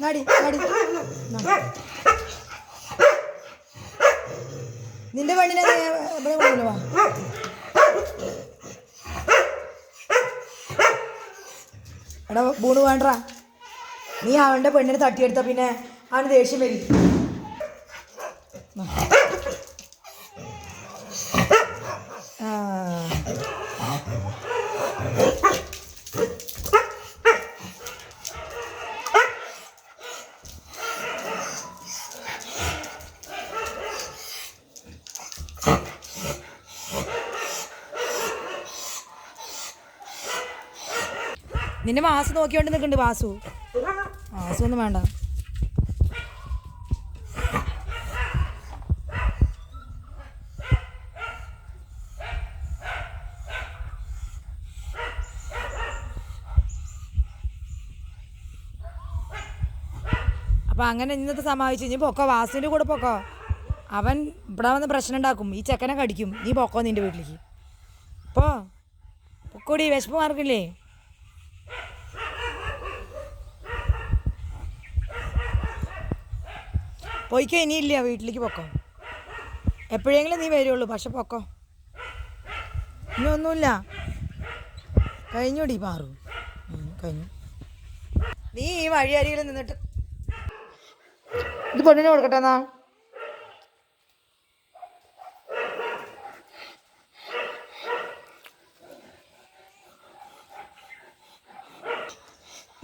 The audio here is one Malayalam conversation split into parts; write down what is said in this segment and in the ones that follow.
നടി നടി നാ. നിന്റെ പെണ്ണിനെ ദേ ഇവിടെ കൊണ്ടുവാ എടാ ബൂണ് വേണ്ട നീ അവന്റെ പെണ്ണിനെ തട്ടിയെടുത്ത പിന്നെ അവന് ദേഷ്യം വരും. നിന്നെ വാസു നോക്കിയോണ്ട് നിൽക്കുന്നുണ്ട് വാസു ഒന്നും വേണ്ട. അപ്പൊ അങ്ങനെ ഇന്നത്തെ സമാപിച്ചു. ഇനി പൊക്കോ? വാസുവിന്റെ കൂടെ പൊക്കോ? അവൻ ഇവിടെ വന്ന് പ്രശ്നം ഉണ്ടാക്കും. ഈ ചെക്കനെ കടിക്കും. നീ പൊക്കോ നിന്റെ വീട്ടിലേക്ക്. പോ. പൊക്കോടി വിശപ്പ് മാർക്കില്ലേ പോയിക്കോ ഇനിയില്ല വീട്ടിലേക്ക് പൊക്കോ. എപ്പോഴെങ്കിലും നീ വരുള്ളൂ പക്ഷെ പൊക്കോ. ഇനിയൊന്നുമില്ല കഴിഞ്ഞോടി ഉം, കഴിഞ്ഞു. നീ ഈ വഴിയരികിൽ നിന്നിട്ട് ഇത് പെണ്ണിനെ കൊടുക്കട്ടെ എന്നാ?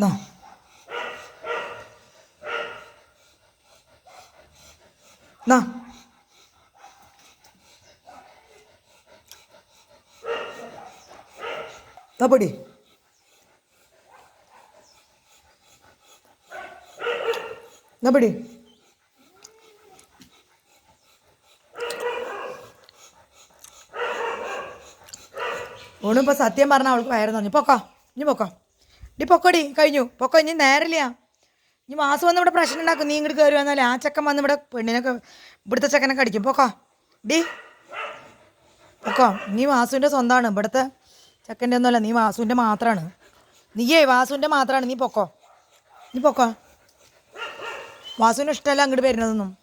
നാ. നാ. ദാ പൊടി. ദാ ഓണിപ്പോൾ സത്യം പറഞ്ഞാൽ അവൾക്ക് വയറ് നിറഞ്ഞു. പൊക്കോ ഇനി പൊക്കോ. ഇനി പൊക്കോടി കഴിഞ്ഞു. പൊക്കോ ഇനി നേരില്ല ഇനി മാസം വന്ന് ഇവിടെ പ്രശ്നം ഉണ്ടാക്കും. നീ ഇങ്ങോട്ട് കയറി വന്നാൽ ആ ചെക്കൻ വന്ന് ഇവിടെ പെണ്ണിനൊക്കെ ഇവിടുത്തെ ചക്കനൊക്കെ അടിക്കും പൊക്കോ. ഡി. പൊക്കോ. നീ വാസുവിന്റെ സ്വന്തമാണ് ഇവിടുത്തെ ചെക്കന്റെ ഒന്നുമല്ല നീ വാസുവിന്റെ മാത്രമാണ് നീയേ വാസുവിന്റെ മാത്രമാണ് നീ പൊക്കോ. നീ പൊക്കോ. വാസുവിന് ഇഷ്ടമല്ല അങ്ങോട്ട് വരുന്നതൊന്നും.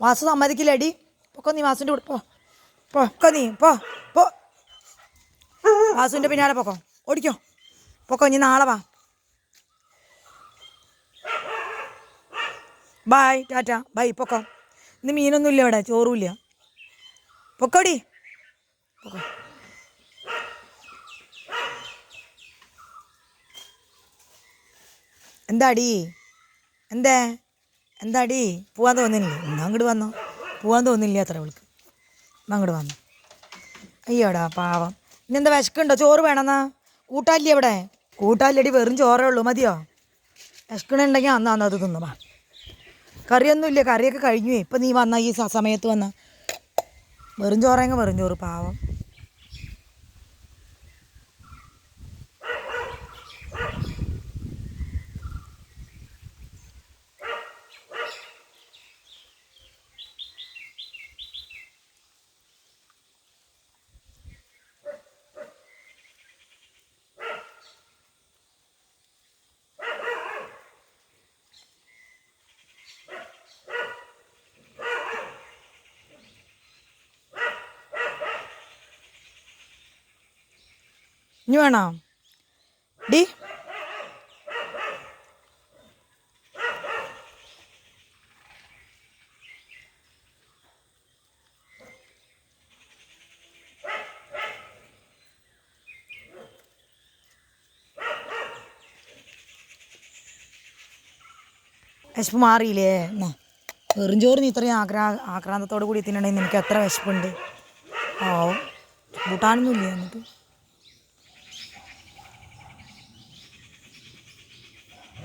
വാസു സമ്മതിക്കില്ല. അടി പൊക്കോ നീ വാസുവിന്റെ കൂടെ പോ. പൊക്കോ നീ. പോ. പോ. വാസുവിന്റെ പിന്നാലെ പൊക്കോ. ഓടിക്കോ. പൊക്കോ നീ നാളെ വാ. ബായ് ടാറ്റ ബൈ പൊക്കോ. ഇന്ന് മീനൊന്നും ഇല്ല ഇവിടെ ചോറുമില്ല പൊക്കോടി. പൊക്കോ. എന്താടി? എന്താ? എന്താടി? പോവാൻ തോന്നുന്നില്ലേ എന്നാ അങ്ങോട്ട് വന്നോ. പോവാൻ തോന്നില്ല അത്ര അവൾക്ക്. അങ്ങോട്ട് വന്നു. അയ്യോടാ പാവം. ഇന്നെന്താ വിശക്കുണ്ടോ? ചോറ് വേണമെന്നാ? കൂട്ടാല്ലേ ഇവിടെ? കൂട്ടാല്ലടി വെറും ചോറേ ഉള്ളൂ. മതിയോ? വിശക്കണുണ്ടെങ്കിൽ അന്ന് അന്ന് അത് തിന്നു വാ. കറിയൊന്നുമില്ല കറിയൊക്കെ കഴിഞ്ഞു ഇപ്പം നീ വന്ന ഈ സമയത്ത് വന്ന. വെറും ചോറെങ്കിൽ വെറും ചോറ് പാവം. ഇനി വേണോ? ഡി. വിശപ്പ് മാറിയില്ലേ? എന്നാ വെറും ചോറ് നീ ഇത്രയും ആക്രാ ആക്രാന്തത്തോടു കൂടി തിന്നണമെങ്കിൽ നിനക്ക് എത്ര വിശപ്പുണ്ട്? ഓ കൂട്ടാനൊന്നുമില്ലേ എന്നിട്ട്?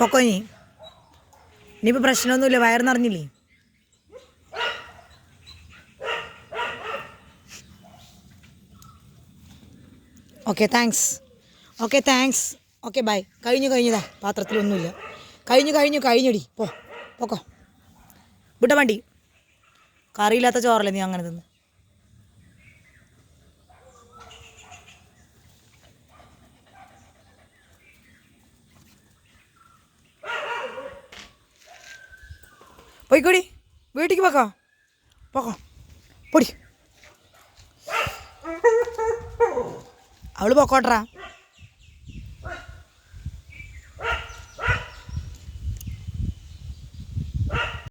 പൊക്കോ നീ ഇനിയിപ്പോൾ പ്രശ്നമൊന്നുമില്ല വയറ് നിറഞ്ഞില്ലേ? Okay thanks okay thanks okay bye കഴിഞ്ഞു കഴിഞ്ഞതാ പാത്രത്തിലൊന്നുമില്ല. കഴിഞ്ഞു കഴിഞ്ഞു കഴിഞ്ഞടി. പോ പൊക്കോ. വിട്ട വണ്ടി. കറിയില്ലാത്ത ചോറല്ലേ നീ അങ്ങനെ തിന്ന്? പോയിക്കോടി. വീട്ടിക്ക് പോക്കോ. പോക്കോ. പൊടി. അവൾ പൊക്കോട്ടറാ.